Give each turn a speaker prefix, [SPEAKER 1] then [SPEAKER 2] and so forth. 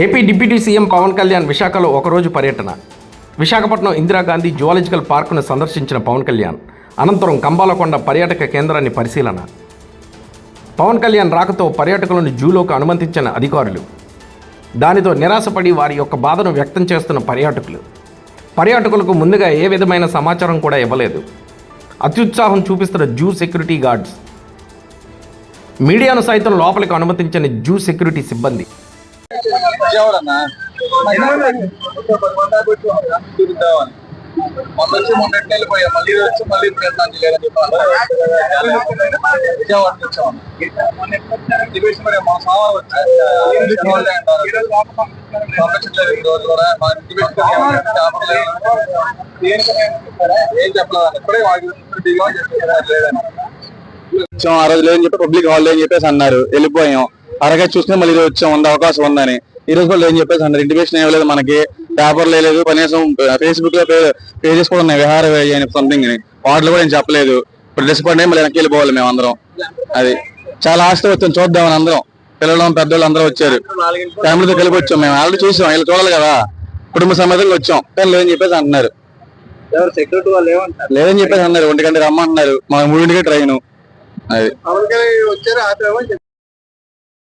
[SPEAKER 1] AP deputy CM Pawan Kalyan విశాఖలో ఒకరోజు పర్యటన. విశాఖపట్నం ఇందిరాగాంధీ జువాలజికల్ పార్కును సందర్శించిన పవన్ కళ్యాణ్ అనంతరం కంబాలకొండ పర్యాటక కేంద్రాన్ని పరిశీలన. పవన్ కళ్యాణ్ రాకతో పర్యాటకులను జూలోకి అనుమతించిన అధికారులు. దానితో నిరాశపడి వారి యొక్క బాధను వ్యక్తం చేస్తున్న పర్యాటకులు. పర్యాటకులకు ముందుగా ఏ విధమైన సమాచారం కూడా ఇవ్వలేదు. అత్యుత్సాహం చూపిస్తున్న జూ సెక్యూరిటీ గార్డ్స్. మీడియాను సైతం లోపలికి అనుమతించని జూ సెక్యూరిటీ సిబ్బంది.
[SPEAKER 2] ఎవరన్నా? చూపిద్దామని మొన్న వచ్చి మొన్న ఎట్లా వెళ్ళిపోయా మళ్ళీ వచ్చి మళ్ళీ ఇప్పుడు ఎట్లా అని చెప్పాను విజయవాడకి వచ్చామన్నా దివేష్ మరి మా ఈ రోజు కూడా. మా దివేష్ ఏం చెప్పలేదు ఇప్పుడే వాడి చెప్పారు లేదని
[SPEAKER 3] ఆ రోజు లేదని చెప్పి పబ్లిక్ హాలిడే అని చెప్పేసి అన్నారు. వెళ్ళిపోయాం. అరగా చూసుకుని మళ్ళీ ఈరోజు వచ్చాం ఉండే అవకాశం ఉందని. ఈ రోజు కూడా లేదని చెప్పేసి అన్నారు ఇంటిమేషన్ ఏం లేదు మనకి. పేపర్ లేదు కనీసం ఫేస్బుక్లో పేజెస్ కూడా ఉన్నాయి. విహార అని సంథింగ్ వాటిలో కూడా ఏం చెప్పలేదు. ఇప్పుడు డిసప్పాయింట్ అయ్యి మళ్ళీ వెనక్కి వెళ్ళిపోవాలి మేము అందరం అది. చాలా ఆస్తి వచ్చాం చూద్దామని అందరం. పిల్లలు పెద్దోళ్ళు అందరూ వచ్చారు. ఫ్యామిలీతో కలిపి వచ్చాం మేము. ఆల్రెడీ చూసాం వీళ్ళు చూడాలి కదా. కుటుంబ సమేతంగా వచ్చాం. కానీ లేదని చెప్పేసి అంటున్నారు. లేదని చెప్పేసి అన్నారు ఒంటి గంట రమ్మంటున్నారు. మా మూడింటికి ట్రైన్ అది.